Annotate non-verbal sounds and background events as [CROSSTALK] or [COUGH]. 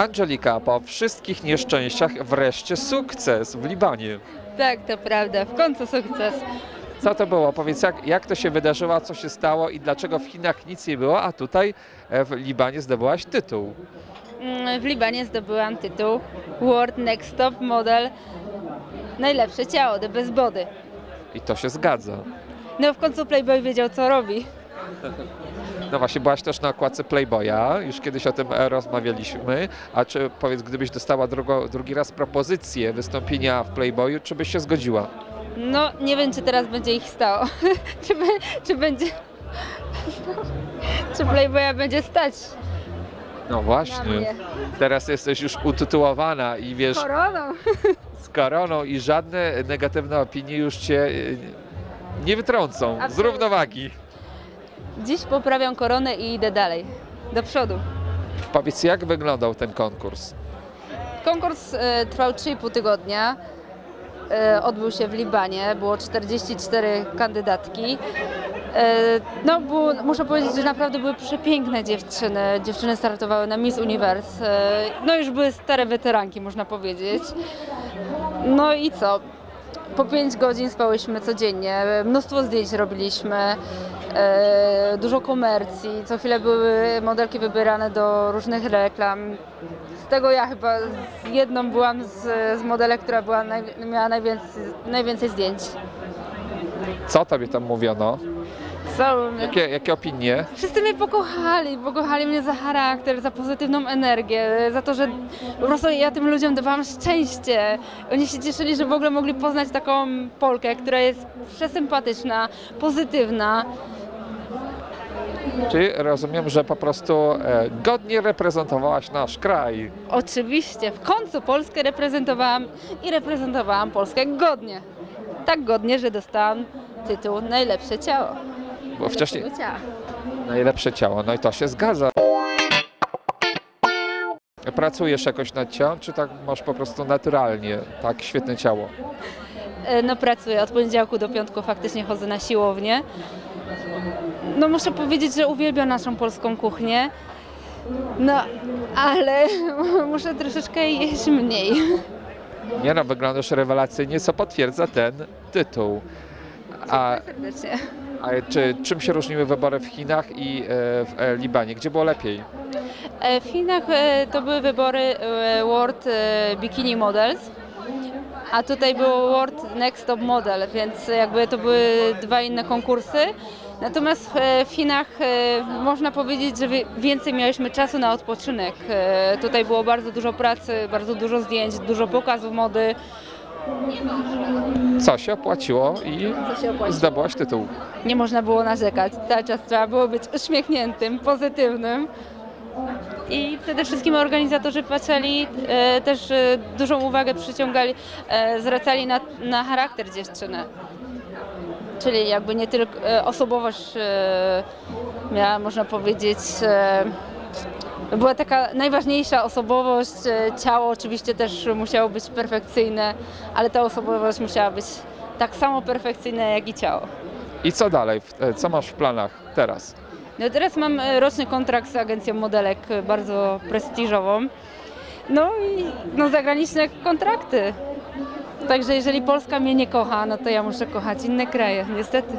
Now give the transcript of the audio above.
Angelika, po wszystkich nieszczęściach wreszcie sukces w Libanie. Tak, to prawda. W końcu sukces. Co to było? Powiedz, jak, jak to się wydarzyło, co się stało i dlaczego w Chinach nic nie było, a tutaj e, w Libanie zdobyłaś tytuł? Mm, W Libanie zdobyłam tytuł World Next Top Model Najlepsze ciało, the best body. I to się zgadza. No w końcu Playboy wiedział co robi. [LAUGHS] No właśnie, byłaś też na okładce Playboya, już kiedyś o tym rozmawialiśmy. A czy powiedz, gdybyś dostała drugo, drugi raz propozycję wystąpienia w Playboyu, czy byś się zgodziła? No nie wiem czy teraz będzie ich stało. [LAUGHS] czy, be, czy będzie... czy Playboya będzie stać No właśnie. Teraz jesteś już utytułowana i wiesz, Koroną. z koroną i żadne negatywne opinie już cię y, nie wytrącą z równowagi. Dziś poprawiam koronę i idę dalej. Do przodu. Powiedz, jak wyglądał ten konkurs? Konkurs e, trwał 3,5 tygodnia. E, odbył się w Libanie, było 44 kandydatki. E, no, było, muszę powiedzieć, że naprawdę były przepiękne dziewczyny. Dziewczyny startowały na Miss Universe. E, no, już były stare weteranki, można powiedzieć. No i co? Po 5 godzin spałyśmy codziennie, mnóstwo zdjęć robiliśmy, dużo komercji, co chwilę były modelki wybierane do różnych reklam. Z tego ja chyba z jedną byłam z, z modelek, która była miała najwięcej, najwięcej zdjęć. Co tobie tam mówiono? Jakie, jakie opinie? Wszyscy mnie pokochali, pokochali mnie za charakter, za pozytywną energię, za to, że po prostu ja tym ludziom dawałam szczęście. Oni się cieszyli, że w ogóle mogli poznać taką Polkę, która jest przesympatyczna, pozytywna. Czyli rozumiem, że po prostu e, godnie reprezentowałaś nasz kraj. Oczywiście, w końcu Polskę reprezentowałam i reprezentowałam Polskę godnie. Tak godnie, że dostałam tytuł Najlepsze ciało. Bo wcześniej ciała. najlepsze ciało, no i to się zgadza. Pracujesz jakoś nad ciałem, czy tak masz po prostu naturalnie tak świetne ciało? E, No pracuję od poniedziałku do piątku, faktycznie chodzę na siłownię. No muszę powiedzieć, że uwielbiam naszą polską kuchnię. No, ale [LAUGHS] muszę troszeczkę jeść mniej. Nie no, wyglądasz rewelacyjnie, co potwierdza ten tytuł. A, Serdecznie. a czy, czym się różniły wybory w Chinach i e, w e, Libanie? Gdzie było lepiej? E, W Chinach to były wybory World Bikini Models, a tutaj było World Next Top Model, więc jakby to były dwa inne konkursy. Natomiast w Chinach można powiedzieć, że więcej mieliśmy czasu na odpoczynek. Tutaj było bardzo dużo pracy, bardzo dużo zdjęć, dużo pokazów mody. Co się opłaciło i Co się opłaciło? zdobyłaś tytuł. Nie można było narzekać. Cały czas trzeba było być uśmiechniętym, pozytywnym. I przede wszystkim organizatorzy patrzyli, e, też e, dużą uwagę przyciągali, e, zwracali na, na charakter dziewczyny. Czyli jakby nie tylko e, osobowość e, miała, można powiedzieć, e, była taka najważniejsza osobowość, e, ciało oczywiście też musiało być perfekcyjne, ale ta osobowość musiała być tak samo perfekcyjna jak i ciało. I co dalej? E, Co masz w planach teraz? No teraz mam e, roczny kontrakt z agencją modelek, bardzo prestiżową. No i no, zagraniczne kontrakty. Także jeżeli Polska mnie nie kocha, no to ja muszę kochać inne kraje, niestety.